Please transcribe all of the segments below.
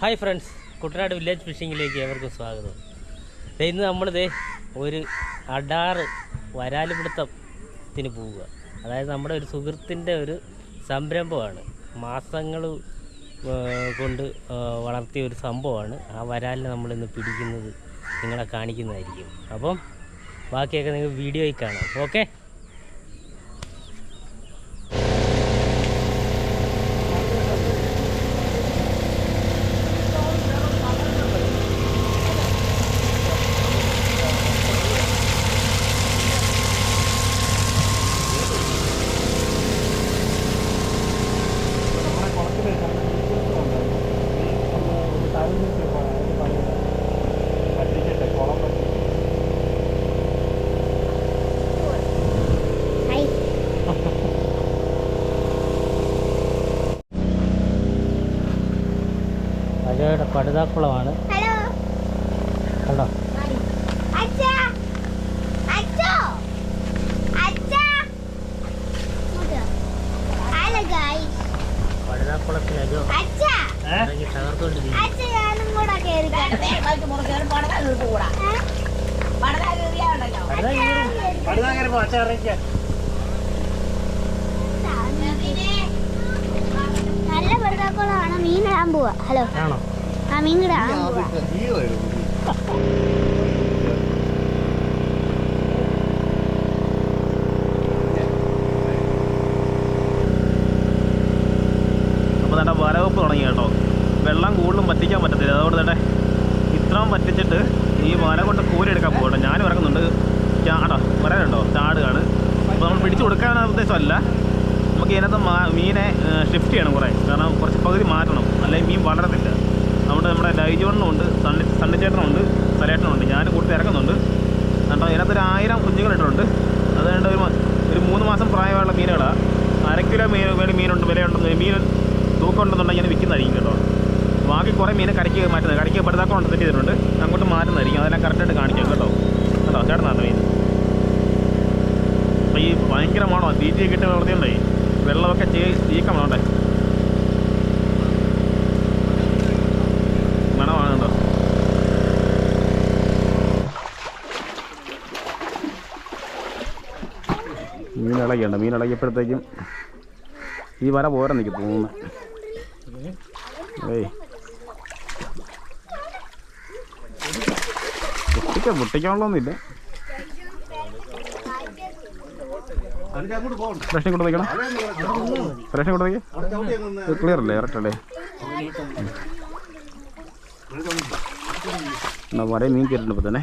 Hi friends. Kuttanad village ഫിഷിങ്ങിലേക്ക് ഏവർക്കും സ്വാഗതം. ദേ ഇന്ന് നമ്മളിത് ഒരു അടാറ് വരാലുപിടുത്തത്തിന് പോവുക. അതായത് നമ്മുടെ ഒരു സുഹൃത്തിന്റെ ഒരു സംരംഭമാണ്. മാസങ്ങൾ കൊണ്ട് വളർത്തിയ ഒരു സംഭവമാണ്. ആ വരാലിനെ നമ്മളിന്ന് പിടിക്കുന്നത് നിങ്ങളെ കാണിക്കുന്നതായിരിക്കും. അപ്പം ബാക്കിയൊക്കെ നിങ്ങൾ വീഡിയോയിൽ കാണാം. ഓക്കെ ഹായ് അജയുടെ പടുതാക്കുളമാണ് ഹലോ. കണ്ടോ? അച്ഛാ. അച്ഛോ. അച്ഛാ. ഹലോ ഗായ്സ് പടുതാക്കുളത്തിൽ അജോ അച്ഛാ വെറുതാക്കോളാണ് മീൻ ഇടാൻ പോവാ. ഹലോ. ആണോ? ആ മീൻ ഇടാൻ പോവാ. വലവെപ്പ് തുടങ്ങി കേട്ടോ. വെള്ളം കൂടുതലും പറ്റിക്കാൻ പറ്റത്തില്ല. അതുകൊണ്ട് തന്നെ ഇത്രയും പറ്റിച്ചിട്ട് ഈ വല കൊണ്ട് കൂരെടുക്കാൻ പോകട്ടോ ഞാനും ഇറങ്ങുന്നുണ്ട്. ചാടോ വരാനുണ്ടോ ചാടുകയാണ്. അപ്പോൾ നമ്മൾ പിടിച്ചു കൊടുക്കാനുള്ള ഉദ്ദേശമല്ല. നമുക്ക് ഇതിനകത്ത് മീനെ ഷിഫ്റ്റ് ചെയ്യണം കുറേ. കാരണം കുറച്ച് പകുതി മാറ്റണം. അല്ലെങ്കിൽ മീൻ വളരത്തില്ല. അതുകൊണ്ട് നമ്മുടെ ലൈജോണിനുണ്ട് സണ്ണി സണ്ണിച്ചേട്ടനുണ്ട് സലേട്ടനുണ്ട്. ഞാനും കൂട്ടി ഇറക്കുന്നുണ്ട് കേട്ടോ ഇതിനകത്ത് ഒരു ആയിരം കുഞ്ഞുങ്ങളിട്ടുണ്ട്. അതുകൊണ്ട് ഒരു ഒരു മൂന്ന് മാസം പ്രായമുള്ള മീനുകളാണ് അര കിലോ മീൻ വേണ്ടി മീനുണ്ട് വിലയുണ്ടെന്ന് മീൻ തൂക്കം ഉണ്ടെന്നുണ്ടെങ്കിൽ ഞാൻ വിൽക്കുന്നതായിരിക്കും കേട്ടോ. ബാക്കി കുറേ മീനെ കരയ്ക്ക് മാറ്റുന്നത് കരയ്ക്ക് പടുതാക്കം സെറ്റ് ചെയ്തിട്ടുണ്ട്. അങ്ങോട്ട് മാറ്റുന്നതായിരിക്കും. അതെല്ലാം കറക്റ്റായിട്ട് കാണിക്കാം കേട്ടോ. കേട്ടോ ചേട്ടനാണ് മീൻ. അപ്പോൾ ഈ ഭയങ്കര മണോ തീറ്റയൊക്കെ ഇട്ട് വളർത്തിയുണ്ടേ. വെള്ളമൊക്കെ ചെയ് ചീക്കം വേണ്ടേ മണമാണ് കേട്ടോ മീൻ ഇളകിയുണ്ട് മീൻ ഈ വല പോരാ നിൽക്കും തോന്നുന്നു മുട്ടിക്കാൻ പൊട്ടിക്കാൻ പൊട്ടിക്കാനുള്ളതൊന്നുമില്ല. ഫ്രഷ് കൊണ്ട് വയ്ക്കണം. ഫ്രഷ് കൊണ്ട് വയ്ക്കുക ക്ലിയർ അല്ലേ? കറക്റ്റ് അല്ലേ? വര മീൻ കയറിട്ടുണ്ട് ഇപ്പം തന്നെ.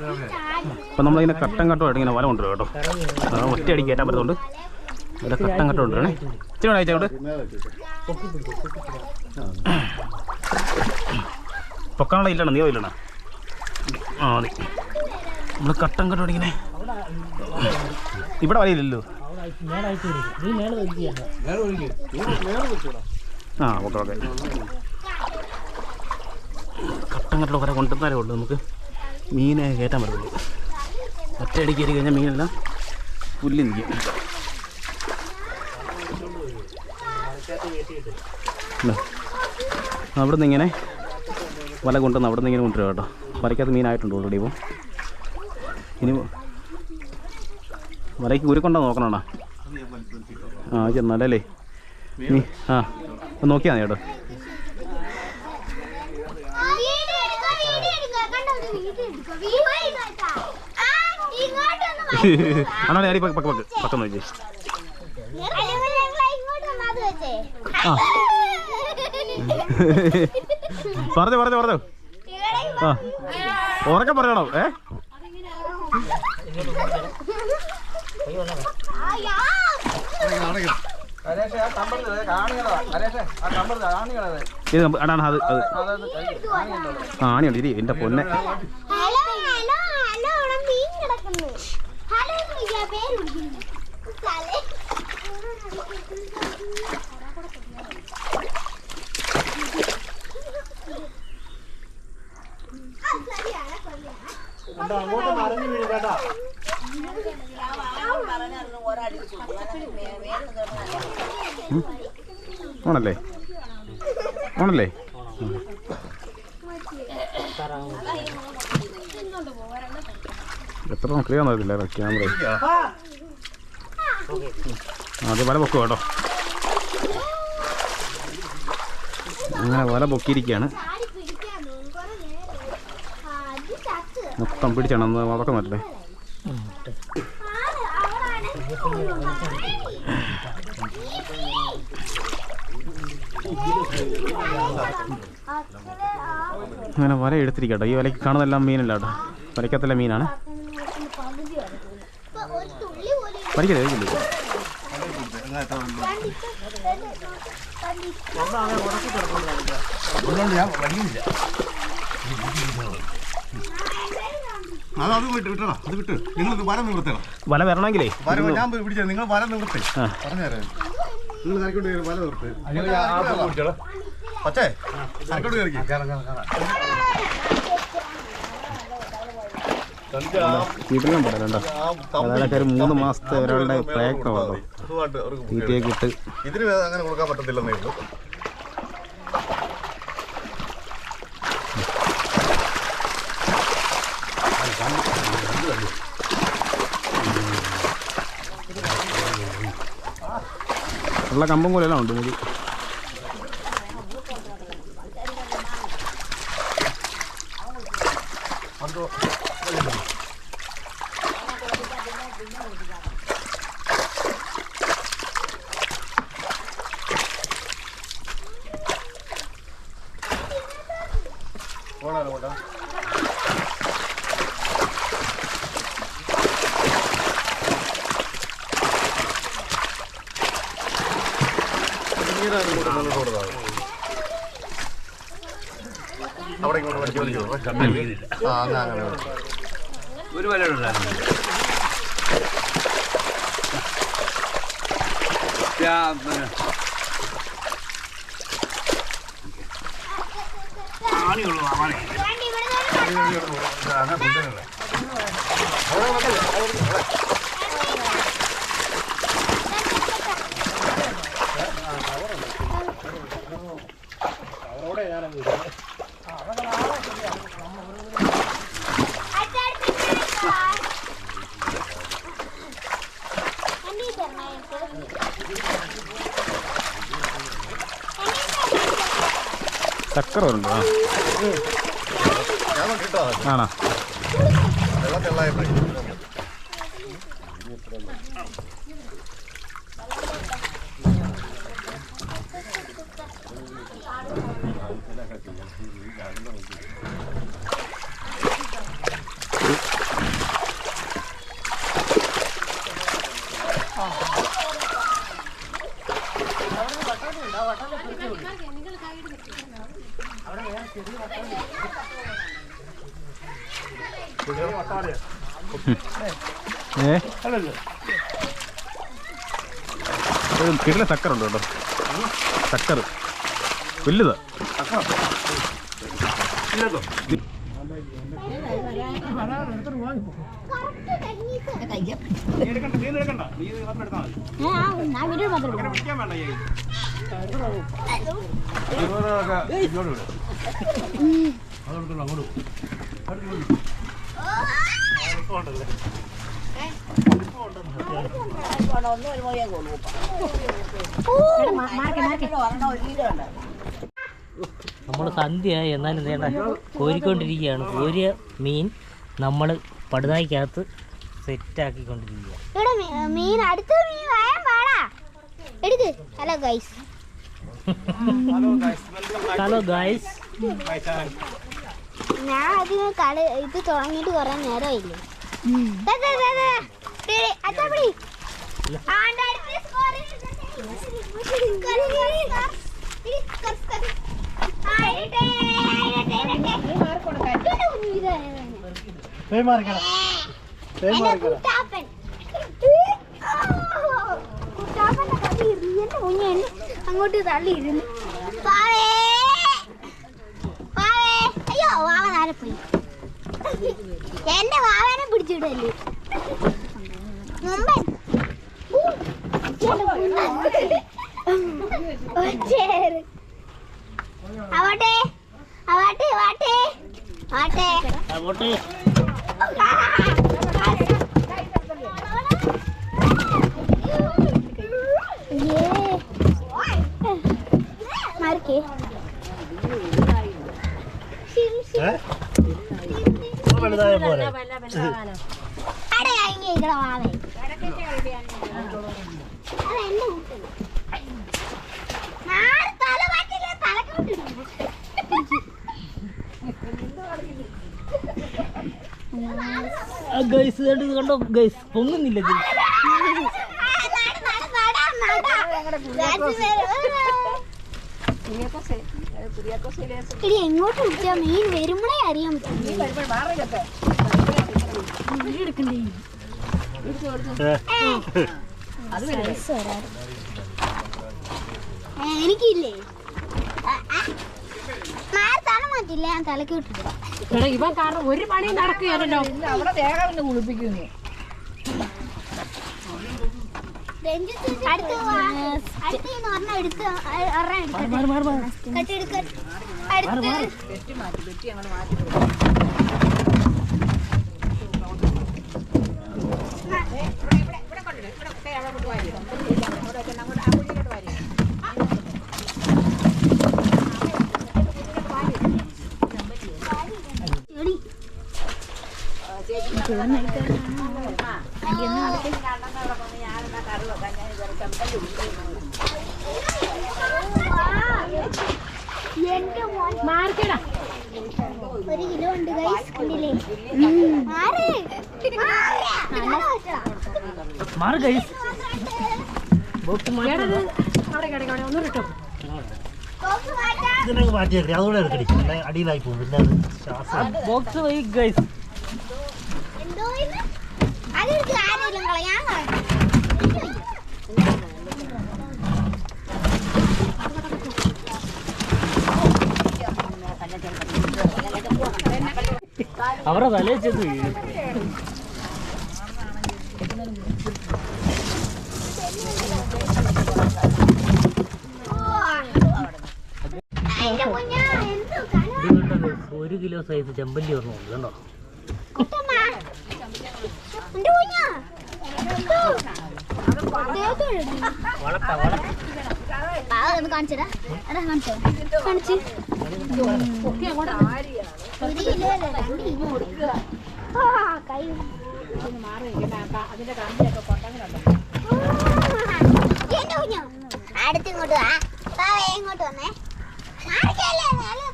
അപ്പം നമ്മളിങ്ങനെ കട്ടം കട്ടമായിട്ട് ഇങ്ങനെ വല കൊണ്ടുവരും കേട്ടോ ഒറ്റ അടി കയറ്റാൻ പറ്റുന്നുണ്ട് ഇവിടെ കട്ടം കട്ടം കൊണ്ടുവരണേ ഇച്ചിരി അയച്ചോട്ട് പൊക്കാനുള്ള ഇല്ലണ നീയോ ഇല്ലണ ആ മതി നമ്മൾ കട്ടം കട്ടം ഇങ്ങനെ ഇവിടെ വലയില്ലല്ലോ ആ ഓക്കെ ഓക്കെ കട്ടം കട്ടം കുറെ കൊണ്ടുവന്നാലേ ഉള്ളൂ നമുക്ക് മീനെ കയറ്റാൻ പറ്റുള്ളൂ ഒറ്റയടി കയറി കഴിഞ്ഞാൽ മീനെല്ലാം പുല്ലി നിൽക്കും. അവിടെ നിന്ന് ഇങ്ങനെ വല കൊണ്ടുവന്ന് അവിടെ നിന്ന് ഇങ്ങനെ കൊണ്ടുവരിക കേട്ടോ. വലയ്ക്കകത്ത് മീനായിട്ടുണ്ട് ഓൾറെഡി ഇപ്പോൾ ഇനി വലയ്ക്ക് ഉരുക്കൊണ്ടോ നോക്കണോടാ? ആ ചെന്നാലല്ലേ ആ നോക്കിയാ നോക്കിയാൽ മതി കേട്ടോ. അണ്ണാ അടി പക്ക പക്ക പക്ക നോക്കി ആ. പറഞ്ഞു പറഞ്ഞു പറഞ്ഞു. ആ. ഉറക്കം പറയണം? ഏ? ഇത് ആ ആണിയുണ്ട് ഇരി എന്റെ പൊന്നെ ഹലോ ഹലോ ഹലോ അവിടെ മീൻ കിടക്കുന്നു ഹലോ വിളിക്കുന്നു തലേ ആ, ശരിയാണ്, ശരിയാണ്. ആണല്ലേ ആണല്ലേ എത്ര ക്ലിയർ വന്നതില്ല ക്യാമറ അത് വല പൊക്കുക കേട്ടോ. അങ്ങനെ വല പൊക്കിയിരിക്കുകയാണ് മൊത്തം പിടിച്ചാണ് അതൊക്കെ അവളാണ് അങ്ങനെ വല എടുത്തിരിക്കട്ടോ. ഈ വലയ്ക്ക് കാണുന്നതെല്ലാം മീനല്ല കേട്ടോ. വലയ്ക്കത്തെല്ലാം മീനാണ് പകുതി ഇപ്പൊ ഒരു നിങ്ങൾ വല വരണമെങ്കിലേ. വല ഞാൻ പിടിച്ചത്. നിങ്ങൾ വല നിവർത്തി. ആ. പറഞ്ഞുതരാം നിങ്ങൾ കരക്കൊണ്ട് കയറി വല നിർത്ത് പച്ചേ കരക്കൊണ്ട് കയറി. വീട്ടിലും പറയണ്ടോ അതായത് മൂന്ന് മാസത്തെ ഒരാളുടെ പ്രയത്നമാണോ തീറ്റയൊക്കെ ഇട്ട്. ഇതിന് അങ്ങനെ കൊടുക്കാൻ പറ്റത്തില്ലെന്നേ ഉള്ളൂ. ഉള്ള കമ്പും കൂടെല്ലാം ഉണ്ട് അവിടെ ഇങ്ങോട്ട് വലിച്ചു വലിച്ചു ആ അങ്ങനെ അങ്ങനെ ഒരു വില ആണിയുള്ളൂ ആണി. വേണ്ടി ഇവിടെ നിന്ന് ചക്കര ഉണ്ട് ആ ഞാൻ കേട്ടോ. ആണോ വെള്ളം ഒന്നും ഒരു ഒരു കിടില ചക്കര ഉണ്ട് കേട്ടോ ഒരു വലുത് നമ്മൾ സന്ധ്യ എന്നാലും വേണ്ട കോരിക്കൊണ്ടിരിക്കുകയാണ് കോരിയ മീൻ നമ്മൾ പടുതായിക്കകത്ത് സെറ്റ് ആക്കിക്കൊണ്ടിരിക്കുക ഇവിടെ മീ- മീൻ അടുത്ത മീൻ വേഗം പാടാ എടുക്ക് ഹലോ ഗൈസ് ഹലോ ഗായ്സ് ഞാൻ അതിന് കള ഇത് തുടങ്ങിയിട്ട് കുറെ. ആണ്ട് കുട്ടാപ്പന്റെ കളി ഇരുന്ന് അങ്ങോട്ട് തള്ളിയിരുന്നു പാവേ അയ്യോ വാവ നേരെ പോയി എന്റെ വാവനെ പിടിച്ചിടല്ലേ മുമ്പൻ ഊ, വലുതായ പോലെ അടെ കഴിഞ്ഞ ഇവിടെ വാവേ അതെന്നെ കൂട്ടുന്നു നാളെ തല മാറ്റില്ല തലക്കോട്ടിടുന്നു ഗൈസ് കണ്ടോ ഗൈസ് പൊങ്ങുന്നില്ല ഇത്. എങ്ങോട്ട് വിളിച്ചാ? മീൻ വരുമ്പോഴേ അറിയാൻ പറ്റും എനിക്കില്ലേ? മാറ്റില്ല ഞാൻ തലക്ക് വിട്ടിട്ട് എടാ ഇവൻ കാരണം ഒരു പണി നടക്കുകയല്ലോ അവിടെ ഒന്ന് കുളിപ്പിക്കുന്നു അടുത്ത് വാ. അടുത്ത് ഈ ഒരെണ്ണം എടുത്ത് അ- ഒരെണ്ണം എടുക്കട്ടെ. കട്ടെടുക്ക. അടുത്ത് വെട്ടി മാറ്റി വെട്ടി അങ്ങോട്ട് മാറ്റി എടി. എന്റെ മോൻ മാർക്കടാ ഒരു കിലോ ഉണ്ട് ഗൈസ് കണ്ടില്ലേ മാറ്. ഗൈസ് ബോക്സ് മാറ്റി അതുകൂടെ എടുക്കടി. അടിയിലായി പോകും. പിന്നെ ബോക്സ് ഗൈസ് അവരുടെ തലയിൽ ചെന്ന് വീഴും? ഒരു കിലോ സൈസ് ചെമ്പല്ലി ഒരെണ്ണം ഉണ്ട് കണ്ടോ കാണിച്ചു എന്റെ കുഞ്ഞാ. എന്തോ. ദേഹത്തോട് ഇടി. വളട്ട വളട്ട ആ, ഒന്ന് കാണിച്ചേരാ. എടാ, കാണിച്ചോ. കാണിച്ച്. ഒരു കിലോ അല്ല, രണ്ട് കിലോ. ആ, കൈ. അതിന്റെ കമ്പിയൊക്കെ കൊണ്ടങ്ങനുണ്ട് എന്റെ കുഞ്ഞോ. അടുത്ത് ഇങ്ങോട്ട് വാ. പാവേ ഇങ്ങോട്ട് വന്നേ തലയെ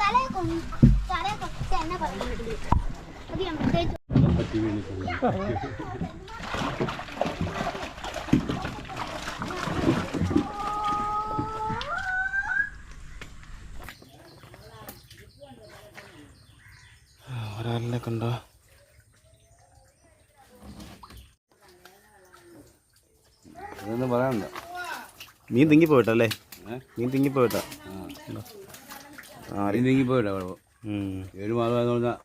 തലയെ എന്നെ പറയുന്നു. പ്രത്യേകിച്ച് ഒരാളിനെ കണ്ടോ? അതൊന്നും പറയാനുണ്ടോ മീൻ തിങ്ങി പോയിട്ടാ തിങ്ങിപ്പോയിട്ടാ തിങ്ങി പോയിട്ടാ? കുഴപ്പം. ഏഴ് മാസം പറഞ്ഞാൽ